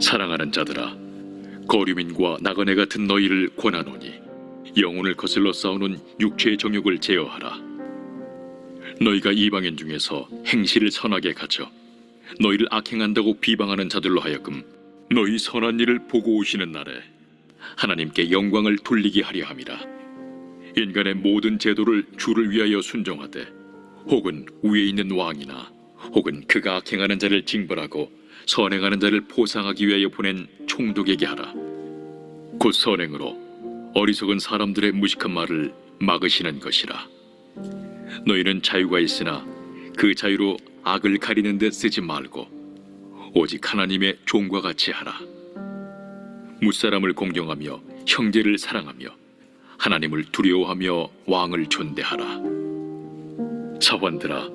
사랑하는 자들아 거류민과 나그네 같은 너희를 권하노니 영혼을 거슬러 싸우는 육체의 정욕을 제어하라. 너희가 이방인 중에서 행실을 선하게 가져 너희를 악행한다고 비방하는 자들로 하여금 너희 선한 일을 보고 오시는 날에 하나님께 영광을 돌리게 하려 함이라. 인간의 모든 제도를 주를 위하여 순종하되 혹은 위에 있는 왕이나 혹은 그가 악행하는 자를 징벌하고 선행하는 자를 포상하기 위하여 보낸 총독에게 하라. 곧 선행으로 어리석은 사람들의 무식한 말을 막으시는 것이라. 너희는 자유가 있으나 그 자유로 악을 가리는 데 쓰지 말고 오직 하나님의 종과 같이 하라. 무사람을 공경하며 형제를 사랑하며 하나님을 두려워하며 왕을 존대하라. 사원들아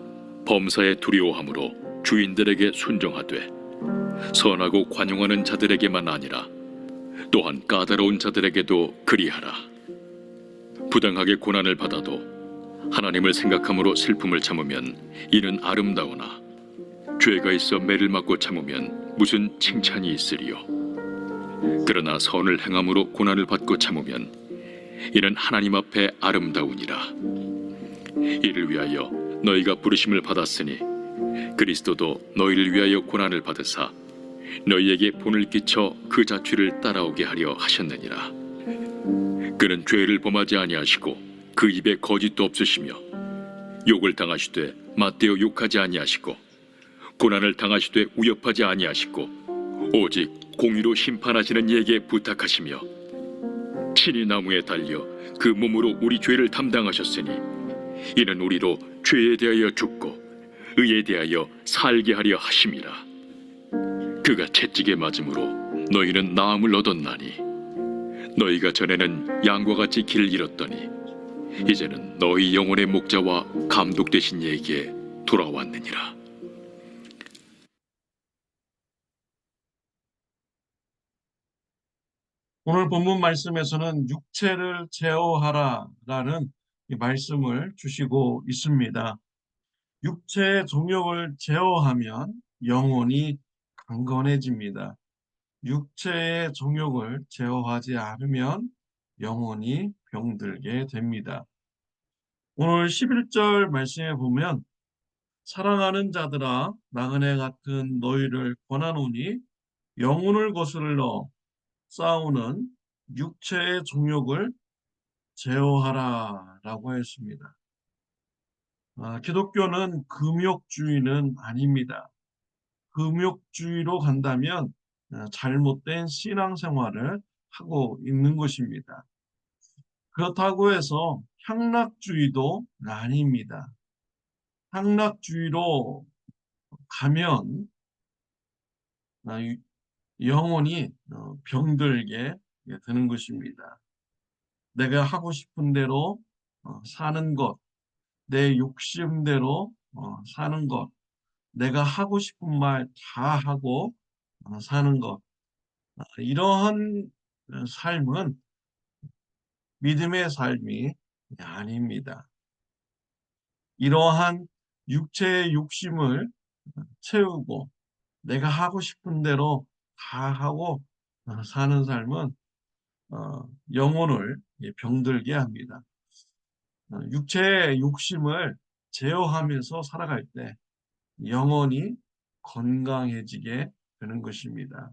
범사에 두려워함으로 주인들에게 순종하되 선하고 관용하는 자들에게만 아니라 또한 까다로운 자들에게도 그리하라. 부당하게 고난을 받아도 하나님을 생각함으로 슬픔을 참으면 이는 아름다우나 죄가 있어 매를 맞고 참으면 무슨 칭찬이 있으리요. 그러나 선을 행함으로 고난을 받고 참으면 이는 하나님 앞에 아름다우니라. 이를 위하여 너희가 부르심을 받았으니 그리스도도 너희를 위하여 고난을 받으사 너희에게 본을 끼쳐 그 자취를 따라오게 하려 하셨느니라. 그는 죄를 범하지 아니하시고 그 입에 거짓도 없으시며 욕을 당하시되 맞대어 욕하지 아니하시고 고난을 당하시되 우협하지 아니하시고 오직 공의로 심판하시는 이에게 부탁하시며 친히 나무에 달려 그 몸으로 우리 죄를 담당하셨으니 이는 우리로 죄에 대하여 죽고 의에 대하여 살게 하려 하심이라 그가 채찍에 맞음으로 너희는 나음을 얻었나니 너희가 전에는 양과 같이 길을 잃었더니 이제는 너희 영혼의 목자와 감독 되신 이에게 돌아왔느니라 오늘 본문 말씀에서는 육체를 제어하라라는 이 말씀을 주시고 있습니다. 육체의 정욕을 제어하면 영혼이 강건해집니다. 육체의 정욕을 제어하지 않으면 영혼이 병들게 됩니다. 오늘 11절 말씀에 보면 사랑하는 자들아 나그네 같은 너희를 권하노니 영혼을 거슬러 싸우는 육체의 정욕을 제어하라 라고 했습니다. 아, 기독교는 금욕주의는 아닙니다. 금욕주의로 간다면 아, 잘못된 신앙생활을 하고 있는 것입니다. 그렇다고 해서 향락주의도 아닙니다. 향락주의로 가면 아, 영혼이 어, 병들게 되는 것입니다. 내가 하고 싶은 대로 어, 사는 것, 내 욕심대로 어, 사는 것, 내가 하고 싶은 말 다 하고 사는 것, 이러한 삶은 믿음의 삶이 아닙니다. 이러한 육체의 욕심을 채우고 내가 하고 싶은 대로 다 하고 어, 사는 삶은 어, 영혼을 병들게 합니다. 어, 육체의 욕심을 제어하면서 살아갈 때 영혼이 건강해지게 되는 것입니다.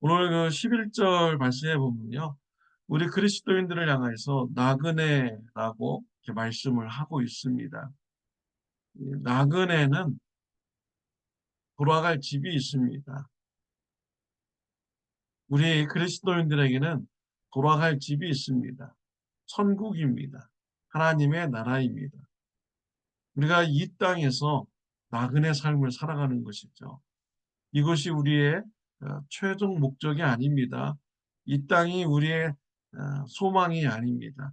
오늘 그 11절 말씀해 보면요. 우리 그리스도인들을 향해서 나그네라고 이렇게 말씀을 하고 있습니다. 나그네는 돌아갈 집이 있습니다. 우리 그리스도인들에게는 돌아갈 집이 있습니다. 천국입니다. 하나님의 나라입니다. 우리가 이 땅에서 나그네 삶을 살아가는 것이죠. 이것이 우리의 어, 최종 목적이 아닙니다. 이 땅이 우리의 어, 소망이 아닙니다.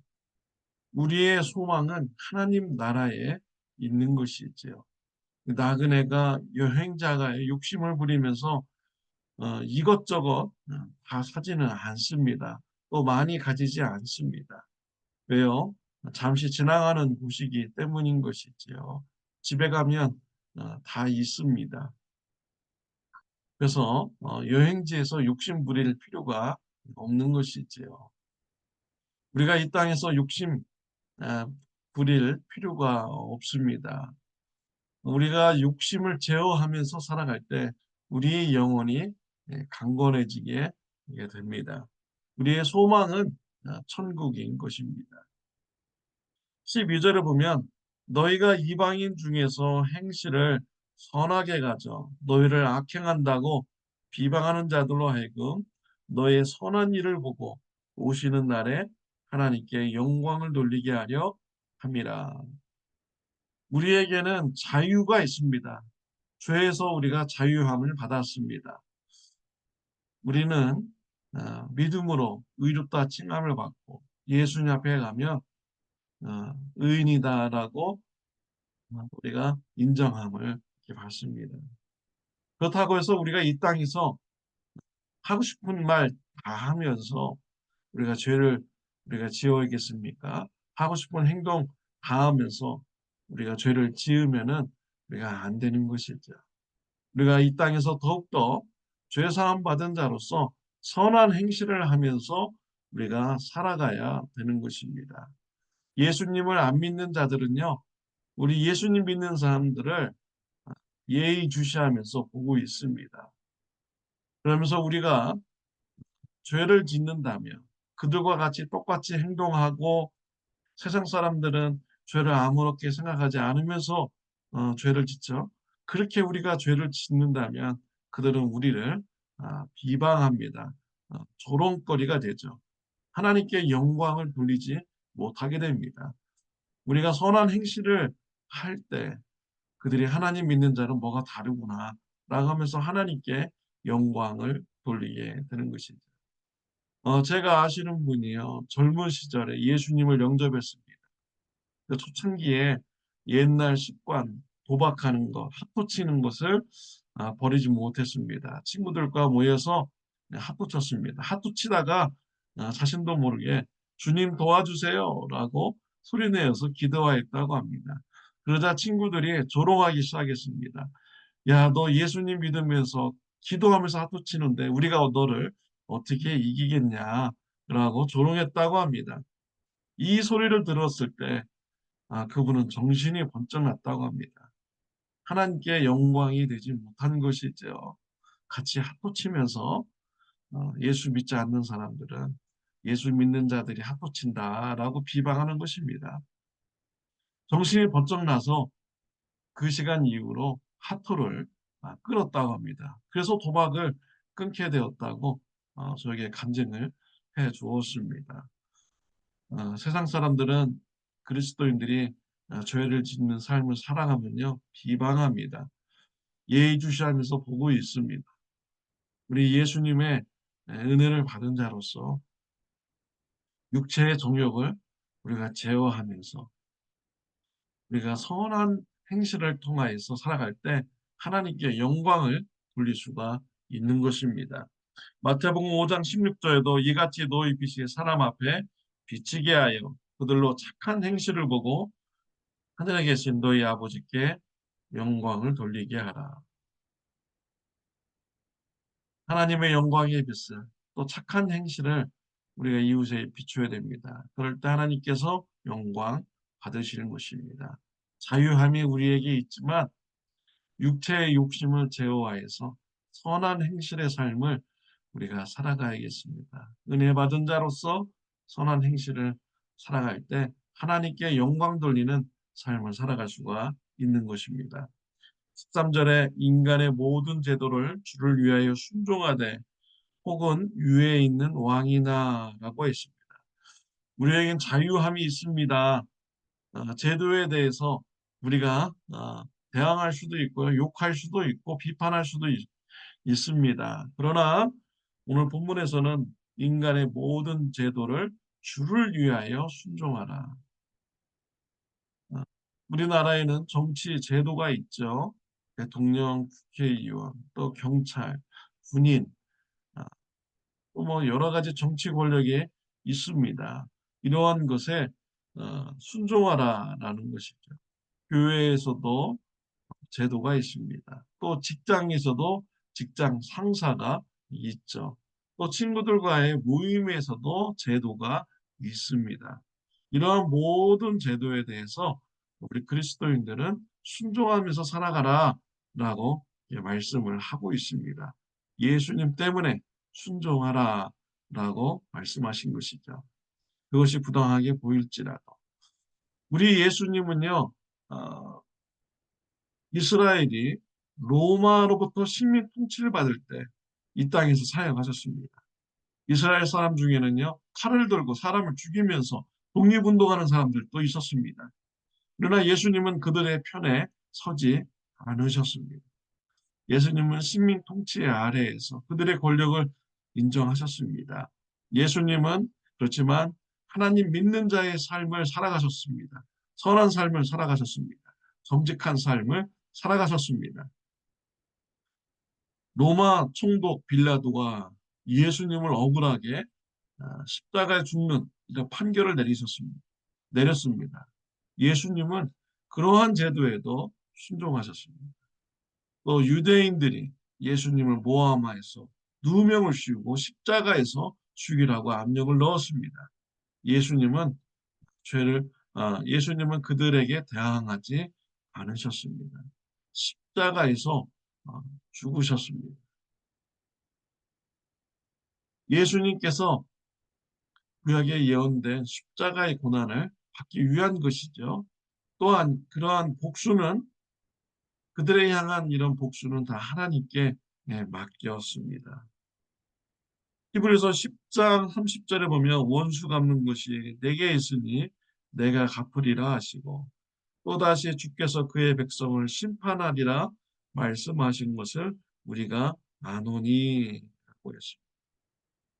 우리의 소망은 하나님 나라에 있는 것이지요. 나그네가 여행자가 욕심을 부리면서 어, 이것저것 어, 다 사지는 않습니다. 또 많이 가지지 않습니다. 왜요? 잠시 지나가는 곳이기 때문인 것이지요. 집에 가면 어, 다 있습니다. 그래서 어, 여행지에서 욕심 부릴 필요가 없는 것이지요. 우리가 이 땅에서 욕심 아, 부릴 필요가 없습니다. 우리가 욕심을 제어하면서 살아갈 때 우리의 영혼이 예, 강건해지게 됩니다. 우리의 소망은 아, 천국인 것입니다. 12절에 보면 너희가 이방인 중에서 행실을 선하게 가져 너희를 악행한다고 비방하는 자들로 하여금 너의 선한 일을 보고 오시는 날에 하나님께 영광을 돌리게 하려 함이라. 우리에게는 자유가 있습니다. 죄에서 우리가 자유함을 받았습니다. 우리는 어, 믿음으로 의롭다 칭함을 받고 예수님 앞에 가면 어, 의인이다라고 우리가 인정함을 받습니다. 그렇다고 해서 우리가 이 땅에서 하고 싶은 말 다 하면서 우리가 죄를 우리가 지어야겠습니까? 하고 싶은 행동 다 하면서 우리가 죄를 지으면은 우리가 안 되는 것이죠. 우리가 이 땅에서 더욱더 죄 사함 받은 자로서 선한 행실을 하면서 우리가 살아가야 되는 것입니다. 예수님을 안 믿는 자들은요, 우리 예수님 믿는 사람들을 예의주시하면서 보고 있습니다. 그러면서 우리가 죄를 짓는다면 그들과 같이 똑같이 행동하고 세상 사람들은 죄를 아무렇게 생각하지 않으면서 어, 죄를 짓죠. 그렇게 우리가 죄를 짓는다면 그들은 우리를 아, 비방합니다. 어, 조롱거리가 되죠. 하나님께 영광을 돌리지 못하게 됩니다. 우리가 선한 행실을 할 때 그들이 하나님 믿는 자는 뭐가 다르구나 라고 하면서 하나님께 영광을 돌리게 되는 것이죠. 어, 제가 아시는 분이요. 젊은 시절에 예수님을 영접했습니다. 그 초창기에 옛날 습관, 도박하는 것, 합포 치는 것을 아, 버리지 못했습니다. 친구들과 모여서 합포 쳤습니다. 합포 치다가 아, 자신도 모르게 주님 도와주세요 라고 소리내어서 기도하였다고 합니다. 그러자 친구들이 조롱하기 시작했습니다. 야, 너 예수님 믿으면서 기도하면서 합포 치는데 우리가 너를 어떻게 이기겠냐 라고 조롱했다고 합니다. 이 소리를 들었을 때 아, 그분은 정신이 번쩍 났다고 합니다. 하나님께 영광이 되지 못한 것이죠. 같이 합포치면서 어, 예수 믿지 않는 사람들은 예수 믿는 자들이 합포친다라고 비방하는 것입니다. 정신이 번쩍 나서 그 시간 이후로 하토를 아, 끊었다고 합니다. 그래서 도박을 끊게 되었다고 어, 저에게 간증을 해 주었습니다. 어, 세상 사람들은 그리스도인들이 어, 죄를 짓는 삶을 살아가면요 비방합니다. 예의주시하면서 보고 있습니다. 우리 예수님의 은혜를 받은 자로서 육체의 정욕을 우리가 제어하면서 우리가 선한 행실을 통하여서 살아갈 때 하나님께 영광을 돌릴 수가 있는 것입니다. 마태복음 5장 16절에도 이같이 너희 빛이 사람 앞에 비치게 하여 그들로 착한 행실을 보고 하늘에 계신 너희 아버지께 영광을 돌리게 하라. 하나님의 영광의 빛을 또 착한 행실을 우리가 이웃에 비추어야 됩니다. 그럴 때 하나님께서 영광 받으시는 것입니다. 자유함이 우리에게 있지만 육체의 욕심을 제어하여서 선한 행실의 삶을 우리가 살아가야겠습니다. 은혜 받은 자로서 선한 행실을 살아갈 때 하나님께 영광 돌리는 삶을 살아갈 수가 있는 것입니다. 13절에 인간의 모든 제도를 주를 위하여 순종하되 혹은 위에 있는 왕이나 라고 했습니다. 우리에겐 자유함이 있습니다. 어, 제도에 대해서 우리가 어, 대항할 수도 있고요, 욕할 수도 있고 비판할 수도 있, 있습니다. 그러나 오늘 본문에서는 인간의 모든 제도를 주를 위하여 순종하라. 어, 우리나라에는 정치 제도가 있죠. 대통령, 국회의원, 또 경찰, 군인, 아, 또 뭐 여러 가지 정치 권력이 있습니다. 이러한 것에 어, 순종하라라는 것이죠. 교회에서도 제도가 있습니다. 또 직장에서도 직장 상사가 있죠. 또 친구들과의 모임에서도 제도가 있습니다. 이러한 모든 제도에 대해서 우리 그리스도인들은 순종하면서 살아가라 라고 말씀을 하고 있습니다. 예수님 때문에 순종하라 라고 말씀하신 것이죠. 그것이 부당하게 보일지라도 우리 예수님은요 어, 이스라엘이 로마로부터 식민 통치를 받을 때 이 땅에서 사역하셨습니다. 이스라엘 사람 중에는요 칼을 들고 사람을 죽이면서 독립운동하는 사람들도 있었습니다. 그러나 예수님은 그들의 편에 서지 않으셨습니다. 예수님은 식민 통치 아래에서 그들의 권력을 인정하셨습니다. 예수님은 그렇지만 하나님 믿는 자의 삶을 살아가셨습니다. 선한 삶을 살아가셨습니다. 정직한 삶을 살아가셨습니다. 로마 총독 빌라도가 예수님을 억울하게 아, 십자가에 죽는 판결을 내리셨습니다. 내렸습니다. 예수님은 그러한 제도에도 순종하셨습니다. 또 유대인들이 예수님을 모함하여서 누명을 씌우고 십자가에서 죽이라고 압력을 넣었습니다. 예수님은 죄를 아, 예수님은 그들에게 대항하지 않으셨습니다. 십자가에서 아, 죽으셨습니다. 예수님께서 구약에 예언된 십자가의 고난을 받기 위한 것이죠. 또한 그러한 복수는 그들에 향한 이런 복수는 다 하나님께 예, 맡겼습니다. 히브리서 10장 30절에 보면 원수 갚는 것이 내게 있으니 내가 갚으리라 하시고 또다시 주께서 그의 백성을 심판하리라 말씀하신 것을 우리가 아노니 라고 했습니다.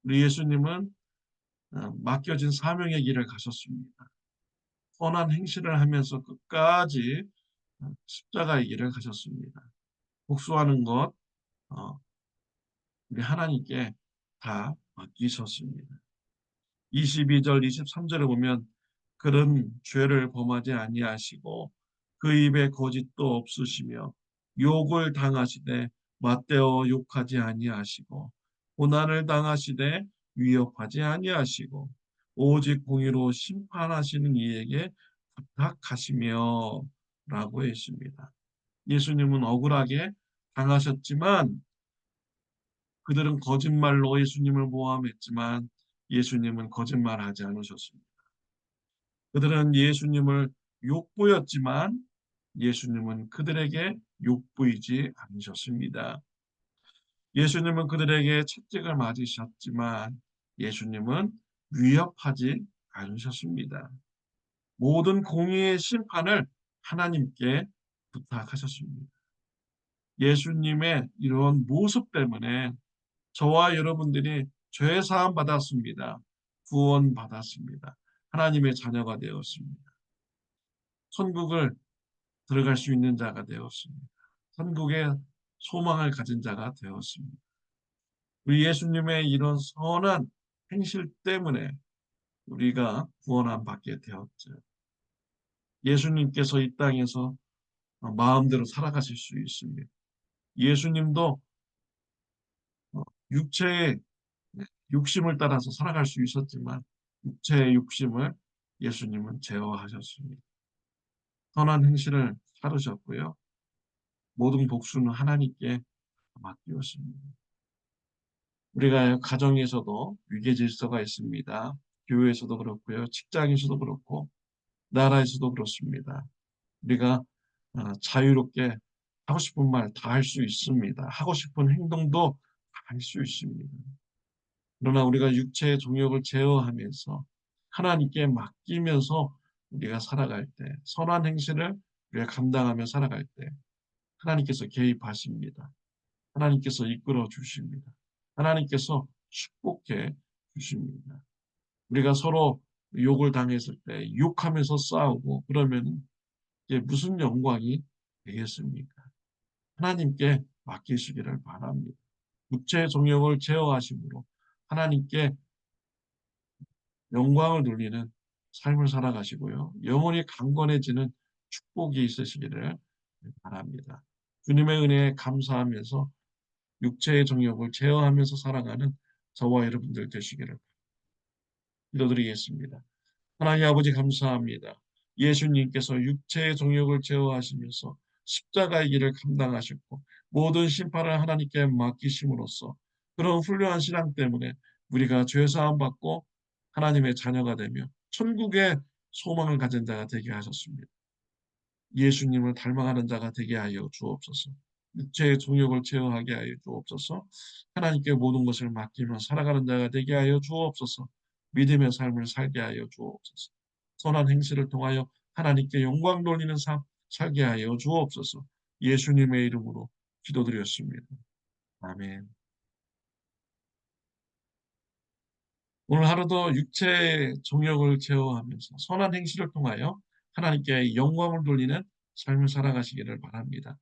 우리 예수님은 어, 맡겨진 사명의 길을 가셨습니다. 선한 행실을 하면서 끝까지 어, 십자가의 길을 가셨습니다. 복수하는 것 어, 우리 하나님께 다 맡기셨습니다. 22절 23절에 보면 그런 죄를 범하지 아니하시고 그 입에 거짓도 없으시며 욕을 당하시되 맞대어 욕하지 아니하시고 고난을 당하시되 위협하지 아니하시고 오직 공의로 심판하시는 이에게 부탁하시며 라고 했습니다. 예수님은 억울하게 당하셨지만 그들은 거짓말로 예수님을 모함했지만 예수님은 거짓말하지 않으셨습니다. 그들은 예수님을 욕보였지만 예수님은 그들에게 욕보이지 않으셨습니다. 예수님은 그들에게 채찍을 맞으셨지만 예수님은 위협하지 않으셨습니다. 모든 공의의 심판을 하나님께 부탁하셨습니다. 예수님의 이런 모습 때문에 저와 여러분들이 죄 사함 받았습니다. 구원 받았습니다. 하나님의 자녀가 되었습니다. 천국을 들어갈 수 있는 자가 되었습니다. 천국의 소망을 가진 자가 되었습니다. 우리 예수님의 이런 선한 행실 때문에 우리가 구원함 받게 되었죠. 예수님께서 이 땅에서 마음대로 살아가실 수 있습니다. 예수님도 육체의 욕심을 따라서 살아갈 수 있었지만 육체의 욕심을 예수님은 제어하셨습니다. 선한 행실을 살으셨고요. 모든 복수는 하나님께 맡기었습니다. 우리가 가정에서도 위계 질서가 있습니다. 교회에서도 그렇고요. 직장에서도 그렇고 나라에서도 그렇습니다. 우리가 어, 자유롭게 하고 싶은 말 다 할 수 있습니다. 하고 싶은 행동도 할수 있습니다. 그러나 우리가 육체의 종욕을 제어하면서 하나님께 맡기면서 우리가 살아갈 때 선한 행실을 우리가 감당하며 살아갈 때 하나님께서 개입하십니다. 하나님께서 이끌어 주십니다. 하나님께서 축복해 주십니다. 우리가 서로 욕을 당했을 때 욕하면서 싸우고 그러면 이게 무슨 영광이 되겠습니까? 하나님께 맡기시기를 바랍니다. 육체의 종욕을 제어하심으로 하나님께 영광을 돌리는 삶을 살아가시고요. 영원히 강건해지는 축복이 있으시기를 바랍니다. 주님의 은혜에 감사하면서 육체의 정욕을 제어하면서 살아가는 저와 여러분들 되시기를 기도드리겠습니다. 하나님 아버지 감사합니다. 예수님께서 육체의 정욕을 제어하시면서 십자가의 길을 감당하셨고 모든 심판을 하나님께 맡기심으로써 그런 훌륭한 신앙 때문에 우리가 죄사함 받고 하나님의 자녀가 되며 천국의 소망을 가진 자가 되게 하셨습니다. 예수님을 닮아가는 자가 되게 하여 주옵소서. 육체의 정욕을 제어하게 하여 주옵소서. 하나님께 모든 것을 맡기며 살아가는 자가 되게 하여 주옵소서. 믿음의 삶을 살게 하여 주옵소서. 선한 행실을 통하여 하나님께 영광 돌리는 삶 살게 하여 주옵소서. 예수님의 이름으로 기도드렸습니다. 아멘. 오늘 하루도 육체의 정욕을 제어하면서 선한 행실을 통하여 하나님께 영광을 돌리는 삶을 살아가시기를 바랍니다.